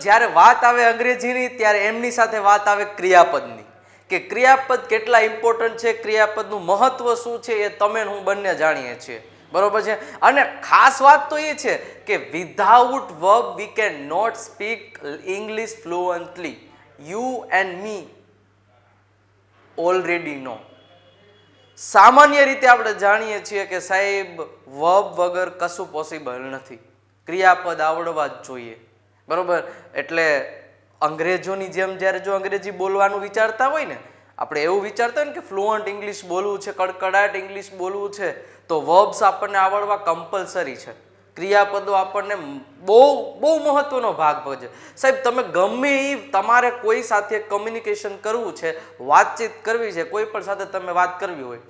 જ્યારે વાત આવે અંગ્રેજીની, ત્યારે એમની સાથે વાત આવે ક્રિયાપદની. કે ક્રિયાપદ કેટલા ઇમ્પોર્ટન્ટ છે, ક્રિયાપદનું મહત્વ શું છે, એ તમે હું બંને જાણીએ છીએ. બરોબર છે? અને ખાસ વાત તો એ છે કે without verb we can not speak English fluently you and me already know સામાન્ય રીતે આપણે જાણીએ છીએ કે સાહેબ વર્બ વગર કશું પોસિબલ નથી. ક્રિયાપદ આવડવા જ જોઈએ. બરોબર? એટલે અંગ્રેજોની જેમ જ્યારે જો અંગ્રેજી બોલવાનું વિચારતા હોય ને, આપણે એવું વિચારતા હોય ને કે ફ્લુઅન્ટ ઇંગ્લિશ બોલવું છે, કડકડાટ ઇંગ્લિશ બોલવું છે, તો વર્બ્સ આપણને આવડવા કમ્પલસરી છે. ક્રિયાપદો આપણને બહુ બહુ મહત્વનો ભાગ ભજે સાહેબ, તમે ગમે એ તમારે કોઈ સાથે કમ્યુનિકેશન કરવું છે, વાતચીત કરવી છે, કોઈ પણ સાથે તમે વાત કરવી હોય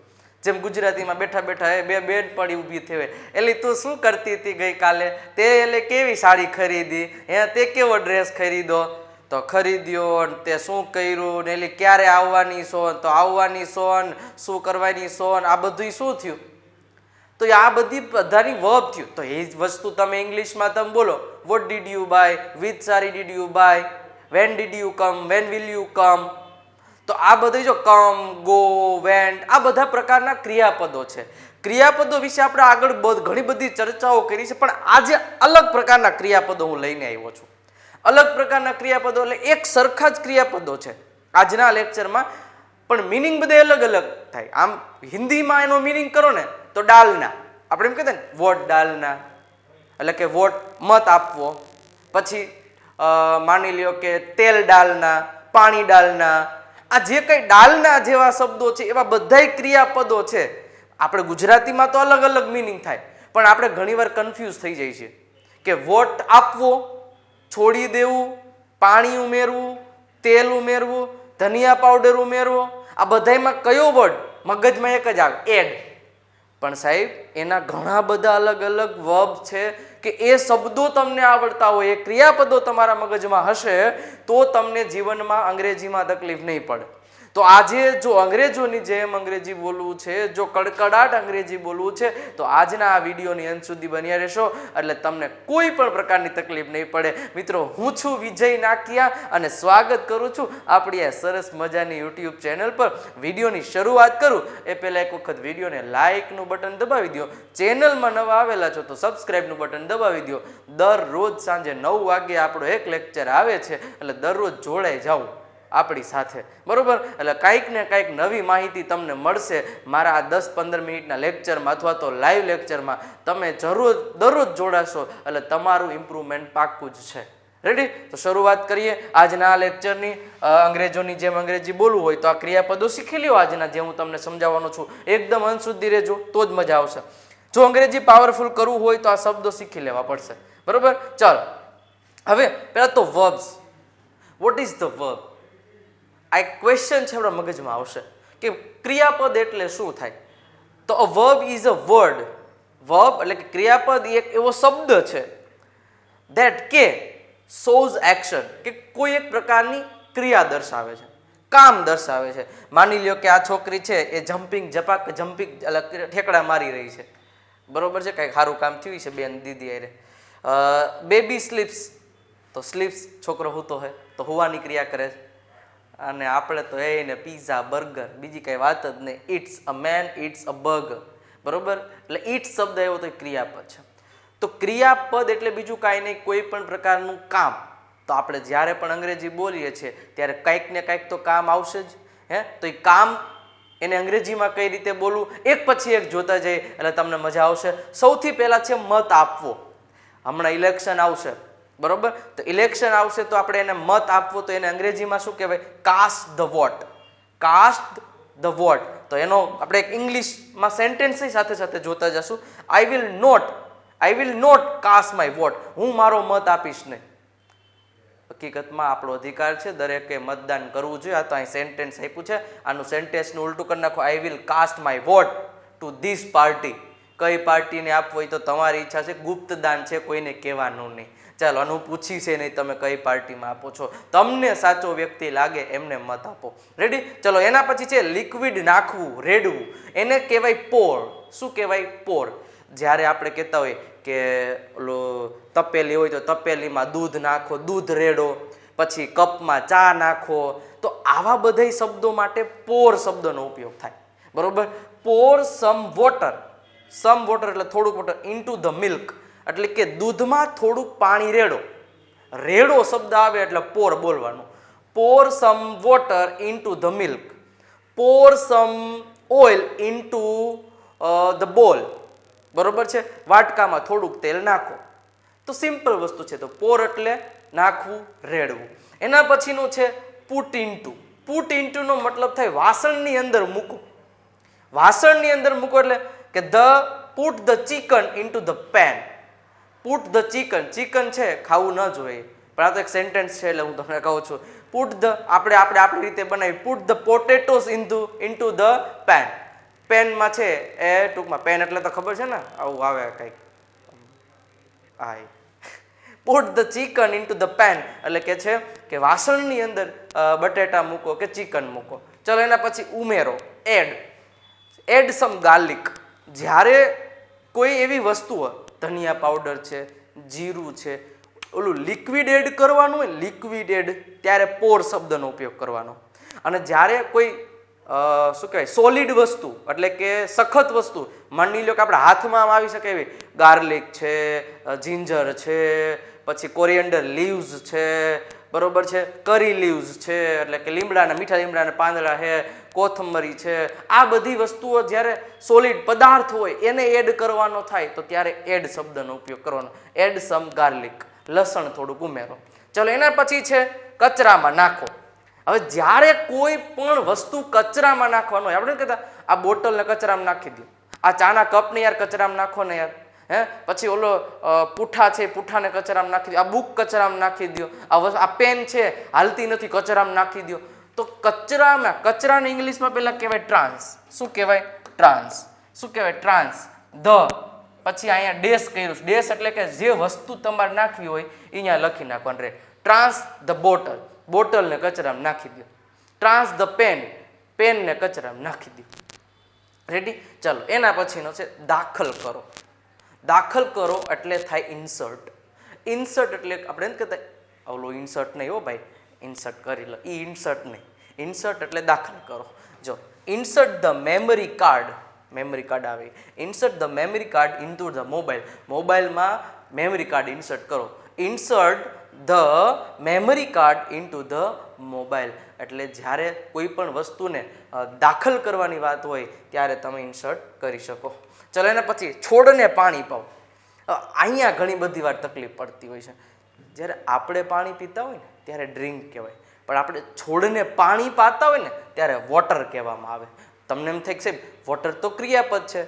જેમ ગુજરાતીમાં બેઠા બેઠા એ બે બેડ પડી ઊભી થવે એટલે તું શું કરતી હતી ગઈકાલે? તે એટલે કેવી સાડી ખરીદી? હે, તે કેવો ડ્રેસ ખરીદો? તો ખરીદ્યો ને તે શું કર્યું? ને એટલે ક્યારે આવવાની છો તો આવવાની છો ને શું કરવાની છો ને આ બધું શું થયું? તો આ બધી બધાની વર્બ થયું. તો એ જ વસ્તુ તમે ઇંગ્લિશમાં તમે બોલો. What did you buy with સારી did you buy when did you come when will you come તો આ બધી જો કમ, ગો વેન્ટ આ બધા પ્રકારના ક્રિયાપદો છે. ક્રિયાપદો વિશે આપણે આગળ ઘણી બધી ચર્ચાઓ કરી છે, પણ આજે અલગ પ્રકારના ક્રિયાપદો હું લઈને આવ્યો છું. અલગ પ્રકારના ક્રિયાપદો એટલે એક સરખા જ ક્રિયાપદો છે. આજના લેક્ચરમાં પણ મિનિંગ બધે અલગ અલગ થાય. આમ હિન્દીમાં એનો મિનિંગ કરો ને, તો ડાલના. આપણે એમ કહેતા ને, વોટ ડાલના. એટલે કે વોટ મત આપવો. પછી માની લ્યો કે તેલ ડાલના, પાણી ડાલના આ જે કંઈ ડાલના જેવા શબ્દો છે, એવા બધાય ક્રિયાપદો છે, આપણે ગુજરાતીમાં તો અલગ અલગ મિનિંગ થાય, પણ આપણે ઘણીવાર કન્ફ્યુઝ થઈ જાય છે કે વોટ આપવો, છોડી દેવું, પાણી ઉમેરવું, તેલ ઉમેરવું, ધનિયા પાવડર ઉમેરવો, આ બધાયમાં કયો વર્ડ મગજમાં એક જ આવે? એડ પણ સાહેબ, એના ઘણા બધા અલગ અલગ વર્બ છે કે એ શબ્દો તમને આવડતા હોય, એ ક્રિયાપદો તમારા મગજમાં હશે, તો તમને જીવનમાં અંગ્રેજીમાં તકલીફ નહીં પડે. તો આજે જો અંગ્રેજોની જેમ અંગ્રેજી બોલવું છે, જો કડકડાટ અંગ્રેજી બોલવું છે, તો આજના આ વિડીયોની અંત સુધી બન્યા રહેશો. એટલે તમને કોઈ પણ પ્રકારની તકલીફ નહીં પડે. મિત્રો, હું છું વિજય નાકિયા અને સ્વાગત કરું છું આપણી આ સરસ મજાની યુટ્યુબ ચેનલ પર. વિડીયોની શરૂઆત કરું. એ પહેલાં એક વખત વિડીયોને લાઇકનું બટન દબાવી દો ચેનલમાં નવા આવેલા છો તો સબસ્ક્રાઈબનું બટન દબાવી દો દરરોજ સાંજે નવ વાગે આપણો એક લેક્ચર આવે છે. એટલે દરરોજ જોડાઈ જાઓ. આપણી સાથે. બરાબર? એટલે કાંઈક ને કાંઈક નવી માહિતી તમને મળશે મારા આ દસ પંદર મિનિટના લેક્ચરમાં અથવા તો લાઈવ લેક્ચરમાં. તમે જરૂર, દરરોજ જોડાશો. એટલે તમારું ઇમ્પ્રુવમેન્ટ પાક્કું જ છે. રેડી તો શરૂઆત કરીએ. આજના આ લેક્ચરની અંગ્રેજોની જેમ અંગ્રેજી બોલવું હોય તો આ ક્રિયાપદો શીખી લ્યો આજના, જે હું તમને સમજાવવાનો છું. એકદમ અંત રહેજો, તો જ મજા આવશે. જો અંગ્રેજી પાવરફુલ કરવું હોય તો આ શબ્દો શીખી લેવા પડશે. બરોબર? ચાલો. હવે પહેલાં તો verbs what is the verb આ એક ક્વેશ્ચન છે આપણા મગજમાં આવશે કે ક્રિયાપદ એટલે શું થાય? તો a verb is a word verb એટલે કે ક્રિયાપદ એક એવો શબ્દ છે ધેટ કે સોઝ એક્શન કે કોઈ એક પ્રકારની ક્રિયા દર્શાવે છે, કામ દર્શાવે છે. માની લ્યો કે આ છોકરી છે એ જમ્પિંગ જપાક જમ્પિંગ ઠેકડા મારી રહી છે. બરોબર છે? કંઈક સારું કામ થયું છે બેન, દીદી અરે બેબી સ્લીપ્સ તો સ્લીપ્સ છોકરો હોતો હોય, તો હોવાની ક્રિયા કરે છે. અને આપણે તો એને પીઝા બર્ગર બીજી કાંઈ વાત જ નહીં. It's a man it's a burger બરોબર? એટલે ઇટ્સ શબ્દ એવો તો ક્રિયાપદ છે. તો ક્રિયાપદ એટલે બીજું કાંઈ નહીં, કોઈ પણ પ્રકારનું કામ. તો આપણે જ્યારે પણ અંગ્રેજી બોલીએ છીએ, ત્યારે કંઈક ને કંઈક તો કામ આવશે જ. હે? તો એ કામ એને અંગ્રેજીમાં કઈ રીતે બોલવું? એક પછી એક જોતા જઈએ, એટલે તમને મજા આવશે. સૌથી પહેલાં છે મત આપવો. હમણાં ઇલેક્શન આવશે. બરોબર? તો ઇલેક્શન આવશે તો આપણે એને મત આપવો, તો એને અંગ્રેજીમાં શું કહેવાય? Cast the vote cast the vote તો એનો આપણે એક ઇંગ્લિશમાં સેન્ટેન્સની સાથે સાથે જોતા જશું. I will not I will not cast my vote હું મારો મત આપીશ નહીં. હકીકતમાં આપણો અધિકાર છે, દરેકે મતદાન કરવું જોઈએ. આ તો અહીં સેન્ટેન્સ આપ્યું છે. આનું સેન્ટેન્સનું ઉલટું કરી નાખો. I will cast my vote to this party કઈ પાર્ટીને આપવું હોય તો તમારી ઈચ્છા છે. ગુપ્તદાન છે, કોઈને કહેવાનું નહીં. ચાલો, આનું પૂછી છે નહીં, તમે કઈ પાર્ટીમાં આપો છો. તમને સાચો વ્યક્તિ લાગે, એમને મત આપો. રેડી ચલો, એના પછી છે લિક્વિડ નાખવું, રેડવું. એને કહેવાય પોર શું કહેવાય? પોર જ્યારે આપણે કહેતા હોય કે, ઓલો, તપેલી હોય તો તપેલીમાં દૂધ નાખો, દૂધ રેડો. પછી કપમાં ચા નાખો. તો આવા બધા શબ્દો માટે પોર શબ્દનો ઉપયોગ થાય. બરોબર? પોર સમ વોટર સમ વોટર એટલે થોડુંક વોટર ઇન્ટુ ધ મિલ્ક એટલે કે દૂધમાં થોડુંક પાણી રેડો. રેડો શબ્દ આવે એટલે પોર બોલવાનું. Pour some water into the milk. Pour some oil into the bowl. બરોબર છે? વાટકામાં થોડુંક તેલ નાખો. તો સિમ્પલ વસ્તુ છે તો પોર એટલે નાખવું, રેડવું. એના પછીનું છે પુટ ઇન્ટુ. પુટ ઇન્ટુનો મતલબ થાય વાસણની અંદર મૂકવું. વાસણની અંદર મૂકો એટલે કે the, put the chicken into the pan. Put the chicken chicken છે, ખાવું ન જોઈએ. પણ આ તો એક સેન્ટેન્સ છે એટલે હું તમને કહું છું. પુટ ધ આપણે આપણે આપણી રીતે બનાવી. Put the potatoes into into the pan પેનમાં છે, એ ટૂંકમાં પેન એટલે તો ખબર છે ને? આવું આવે કંઈક. હા put the chicken into the pan એટલે કે છે કે વાસણની અંદર બટેટા મૂકો કે ચિકન મૂકો. ચલો એના પછી ઉમેરો. એડ એડ સમ ગાર્લિક જ્યારે કોઈ એવી વસ્તુ હોય ધનિયા પાવડર છે, જીરું છે, ઓલું લિક્વિડ એડ કરવાનું હોય લિક્વિડ એડ ત્યારે પોર શબ્દનો ઉપયોગ કરવાનો. અને જ્યારે કોઈ શું કહેવાય સોલિડ વસ્તુ એટલે કે સખત વસ્તુ, માની લો કે આપણા હાથમાં આવી શકે એવી ગાર્લિક છે જિંજર છે, પછી કોરિએન્ડર લીવ્સ છે બરોબર છે? કરી લીવ્સ છે, એટલે કે લીમડાના, મીઠા લીમડાના પાંદડા છે, કોથમરી છે. આ બધી વસ્તુઓ જ્યારે સોલિડ પદાર્થ હોય, એને એડ કરવાનો થાય, તો ત્યારે એડ શબ્દનો ઉપયોગ કરવાનો. એડ સમ ગાર્લિક લસણ થોડુંક ઉમેરો. ચલો, એના પછી છે, કચરામાં નાખો. હવે જ્યારે કોઈ પણ વસ્તુ કચરામાં નાખવાનું હોય, આપણે કહેતા? આ બોટલને કચરામાં નાખી દો. આ ચાના કપને યાર કચરામાં નાખો ને યાર. હે? પછી ઓલો પૂઠા છે, પૂઠાને કચરામાં નાખી દો. આ બુક કચરામાં નાખી દો. આ આ પેન છે, હાલતી નથી, કચરામાં નાખી દો. તો કચરામાં, કચરાને ઇંગ્લિશમાં પહેલાં કહેવાય ટ્રાન્સ. શું કહેવાય? ટ્રાન્સ. શું કહેવાય? ટ્રાન્સ. ધ. પછી અહીંયા ડેશ કર્યું ડેશ એટલે કે જે વસ્તુ તમારે નાખવી હોય એ અહીંયા લખી નાખવાનું રહે. Trash the bottle. બોટલને કચરામાં નાખી દો. Trash the pen. પેનને કચરામાં નાખી દો. રેડી ચાલો, એના પછીનો છે, દાખલ કરો. દાખલ કરો એટલે થાય ઇન્સર્ટ ઇન્સર્ટ એટલે આપણે એમ કહેતા ઓલો ઇન્સર્ટ નહીં હો ભાઈ ઇન્સર્ટ કરી લો. એ ઇન્સર્ટ નહીં. ઇન્સર્ટ એટલે દાખલ કરો. જો insert the memory card memory card આવે. Insert the memory card into the mobile મોબાઈલમાં મેમરી કાર્ડ ઇન્સર્ટ કરો. Insert the memory card into the mobile. એટલે જ્યારે કોઈ પણ વસ્તુને દાખલ કરવાની વાત હોય, ત્યારે તમે ઇન્સર્ટ કરી શકો. ચલો એના પછી છોડને પાણી પાવ. અહીંયા ઘણી બધી વાર તકલીફ પડતી હોય છે. જ્યારે આપણે પાણી પીતા હોય ને, ત્યારે ડ્રિંક કહેવાય. પણ આપણે છોડને પાણી પાતા હોય ને, ત્યારે વોટર કહેવામાં આવે. તમને એમ થાય કે સાહેબ, વોટર તો ક્રિયાપદ છે.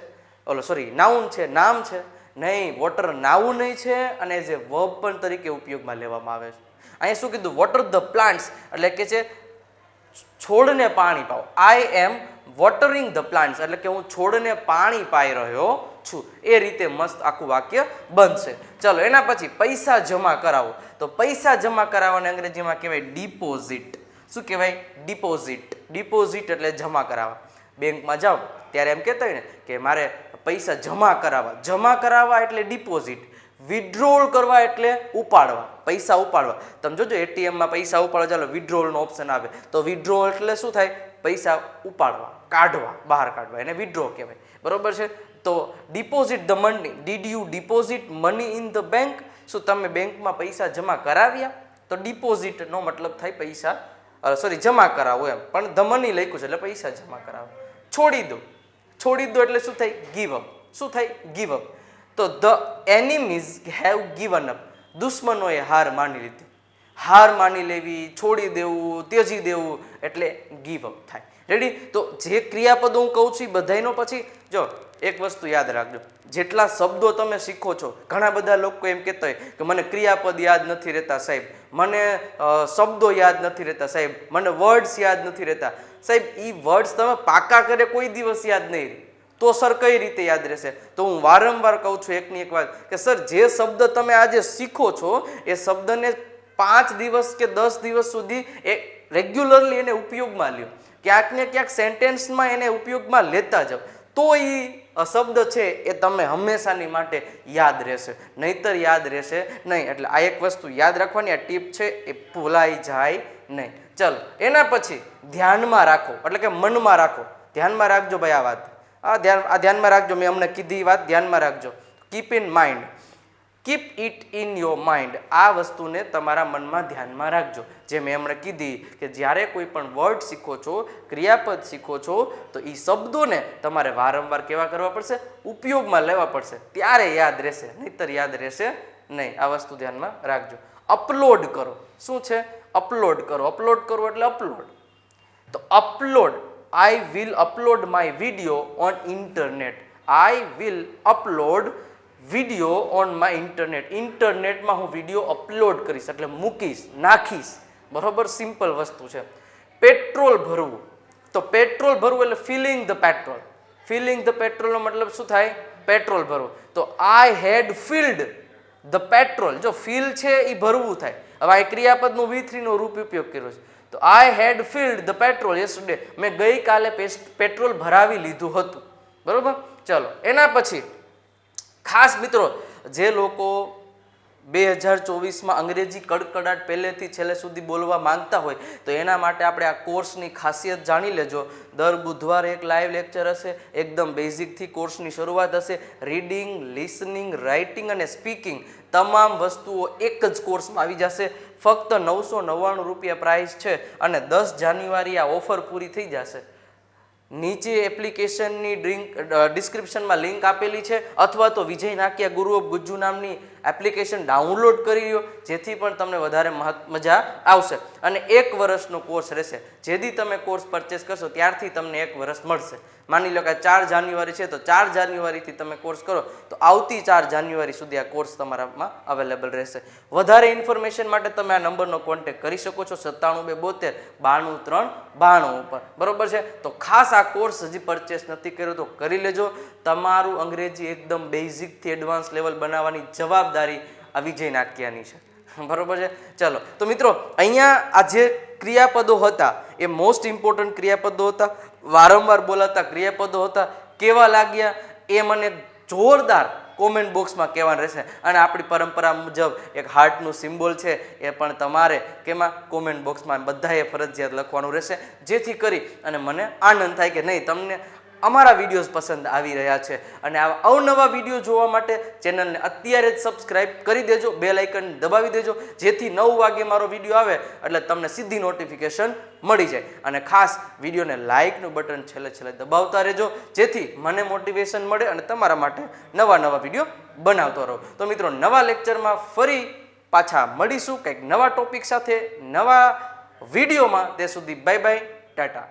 ઓલો, સોરી, નાઉન છે, નામ છે. નહીં વોટર નાવું નહીં છે અને જે વર્બ પણ તરીકે ઉપયોગમાં લેવામાં આવે છે. અહીંયા શું કીધું? વોટર ધ પ્લાન્ટ્સ એટલે કે છે છોડને પાણી પાઓ. I am watering the plants એટલે કે હું છોડને પાણી પાઈ રહ્યો છું. એ રીતે મસ્ત આખું વાક્ય બનશે. ચલો, એના પછી પૈસા જમા કરાવો. તો પૈસા જમા કરાવવાને અંગ્રેજીમાં કહેવાય ડિપોઝિટ શું કહેવાય? ડિપોઝિટ ડિપોઝિટ એટલે જમા કરાવવા. બેંકમાં જાઓ, ત્યારે એમ કહેતા હોય ને કે મારે પૈસા જમા કરાવવા. જમા કરાવવા એટલે ડિપોઝિટ વિડ્રોલ કરવા એટલે ઉપાડવા. પૈસા ઉપાડવા. તમે જોજો, એટીએમમાં પૈસા ઉપાડવા, ચાલો વિડ્રોલનો ઓપ્શન આવે. તો વિડ્રો એટલે શું થાય? પૈસા ઉપાડવા, કાઢવા, બહાર કાઢવા. એને વિડ્રો કહેવાય. બરોબર છે? તો deposit the money did you deposit money in the bank શું તમે બેંકમાં પૈસા જમા કરાવ્યા? તો ડિપોઝિટનો મતલબ થાય પૈસા સોરી જમા કરાવો એમ. પણ ધ મની લખ્યું છે એટલે પૈસા જમા કરાવો. છોડી દો. છોડી દો એટલે શું થાય? ગીવ અપ શું થાય? ગીવ અપ તો the enemies have given up. દુશ્મનોએ હાર માની લીધી. હાર માની લેવી, છોડી દેવું, ત્યજી દેવું એટલે ગીવ અપ થાય. રેડી તો જે ક્રિયાપદો હું કહું છું એ બધાયનો પછી જો, એક વસ્તુ યાદ રાખજો. જેટલા શબ્દો તમે શીખો છો, ઘણા બધા લોકો એમ કહેતા હોય કે મને ક્રિયાપદ યાદ નથી રહેતા સાહેબ, મને શબ્દો યાદ નથી રહેતા સાહેબ, મને વર્ડ્સ યાદ નથી રહેતા. સાહેબ એ વર્ડ્સ તમે પાકા કરે કોઈ દિવસ યાદ નહીં. તો સર કઈ રીતે યાદ રહેશે? તો હું વારંવાર કહું છું એકની એક વાત કે સર જે શબ્દ તમે આજે શીખો છો, એ શબ્દને પાંચ દિવસ કે દસ દિવસ સુધી એ રેગ્યુલરલી એને ઉપયોગમાં લ્યો. ક્યાંક ને ક્યાંક સેન્ટેન્સમાં એને ઉપયોગમાં લેતા જાઓ. તો એ શબ્દ છે એ તમે હંમેશાની માટે યાદ રહેશે. નહીતર યાદ રહેશે નહીં. એટલે આ એક વસ્તુ યાદ રાખવાની, આ ટીપ છે એ ભૂલાઈ જાય નહીં. ચલો, એના પછી ધ્યાનમાં રાખો. એટલે કે મનમાં રાખો. ધ્યાનમાં રાખજો ભાઈ આ વાત. આ ધ્યાન, આ ધ્યાનમાં રાખજો. મેં અમને કીધી વાત, ધ્યાનમાં રાખજો. Keep in mind keep it in your mind આ વસ્તુને તમારા મનમાં ધ્યાનમાં રાખજો. જે મેં હમણાં કીધી કે જ્યારે કોઈ પણ વર્ડ શીખો છો, ક્રિયાપદ શીખો છો, તો એ શબ્દોને તમારે વારંવાર કેવા કરવા પડશે? ઉપયોગમાં લેવા પડશે. ત્યારે યાદ રહેશે. નહીતર યાદ રહેશે નહીં. આ વસ્તુ ધ્યાનમાં રાખજો. અપલોડ કરો. શું છે? અપલોડ કરો. અપલોડ કરો એટલે અપલોડ તો upload I will upload my video on internet I will upload video on my internet ઇન્ટરનેટમાં હું વીડિયો અપલોડ કરીશ, એટલે મૂકીશ, નાખીશ. બરાબર? સિમ્પલ વસ્તુ છે. પેટ્રોલ ભરવું. તો પેટ્રોલ ભરવું એટલે filling the petrol filling the પેટ્રોલનો મતલબ શું થાય? પેટ્રોલ ભરવું. તો I had filled the petrol જો ફિલ છે એ ભરવું થાય. હવે આ ક્રિયાપદનું વી થ્રીનો રૂપ ઉપયોગ કર્યો છે. તો I had filled the petrol yesterday મેં ગઈકાલે પેટ્રોલ ભરાવી લીધું હતું. બરાબર? ચલો. એના પછી ખાસ મિત્રો, જે લોકો બે હજાર ચોવીસમાં અંગ્રેજી કડકડાટ પહેલેથી છેલ્લે સુધી બોલવા માંગતા હોય, તો એના માટે આપણે આ કોર્સની ખાસિયત જાણી લેજો. દર બુધવારે એક લાઈવ લેક્ચર હશે, એકદમ બેઝિકથી કોર્સની શરૂઆત હશે. રીડિંગ લિસનિંગ રાઇટિંગ અને સ્પીકિંગ તમામ વસ્તુઓ એક જ કોર્સમાં આવી જશે. ફક્ત નવસો નવ્વાણું રૂપિયા પ્રાઇસ છે અને દસ જાન્યુઆરી આ ઓફર પૂરી થઈ જશે. નીચે એપ્લિકેશનની ડ્રિંક ડિસ્ક્રિપ્શનમાં લિંક આપેલી છે, અથવા તો વિજય નાકિયા ગુરુ ઓફ ગુજ્જુ નામની એપ્લિકેશન ડાઉનલોડ કરી લો જેથી પણ તમને વધારે મજા આવશે. અને એક વર્ષનો કોર્સ રહેશે. જેથી તમે કોર્સ પરચેસ કરશો, ત્યારથી તમને એક વર્ષ મળશે. માની લો કે ચાર જાન્યુઆરી છે, તો ચાર જાન્યુઆરીથી તમે કોર્સ કરો, તો આવતી ચાર જાન્યુઆરી સુધી આ કોર્સ તમારામાં અવેલેબલ રહેશે. વધારે ઇન્ફોર્મેશન માટે તમે આ નંબરનો કોન્ટેક્ટ કરી શકો છો, સત્તાણું બે બોતેર, બાણું ત્રણ, બાણું ઉપર. બરોબર છે? તો ખાસ આ કોર્સ હજી પરચેસ નથી કર્યો, તો કરી લેજો. તમારું અંગ્રેજી એકદમ બેઝિકથી એડવાન્સ લેવલ બનાવવાની જવાબદારી આ વિજય નાક્યાની છે. બરોબર છે? ચલો, તો મિત્રો, અહીંયા આ જે ક્રિયાપદો હતા, એ મોસ્ટ ઇમ્પોર્ટન્ટ ક્રિયાપદો હતા, વારંવાર બોલાતા ક્રિયાપદો હતા, કેવા લાગ્યા? એ મને જોરદાર કોમેન્ટ બોક્સમાં કહેવાનું રહેશે. અને આપણી પરંપરા મુજબ એક હાર્ટનું સિમ્બોલ છે એ પણ તમારે કેમાં? કોમેન્ટ બોક્સમાં બધાએ ફરજિયાત લખવાનું રહેશે. જેથી કરી અને મને આનંદ થાય કે નહીં, તમને અમારા વિડીયોઝ પસંદ આવી રહ્યા છે અને આવા અવનવા વીડિયો જોવા માટે ચેનલને અત્યારે જ સબસ્ક્રાઇબ કરી દેજો બે લાઇકન દબાવી દેજો, જેથી નવ વાગે મારો વીડિયો આવે એટલે તમને સીધી નોટિફિકેશન મળી જાય. અને ખાસ વિડીયોને લાઇકનું બટન છેલ્લે છેલ્લે દબાવતા રહેજો, જેથી મને મોટિવેશન મળે અને તમારા માટે નવા નવા વીડિયો બનાવતો રહો. તો મિત્રો, નવા લેક્ચરમાં ફરી પાછા મળીશું. કંઈક નવા ટોપિક સાથે નવા વિડીયોમાં. તે સુધી બાય બાય ટાટા.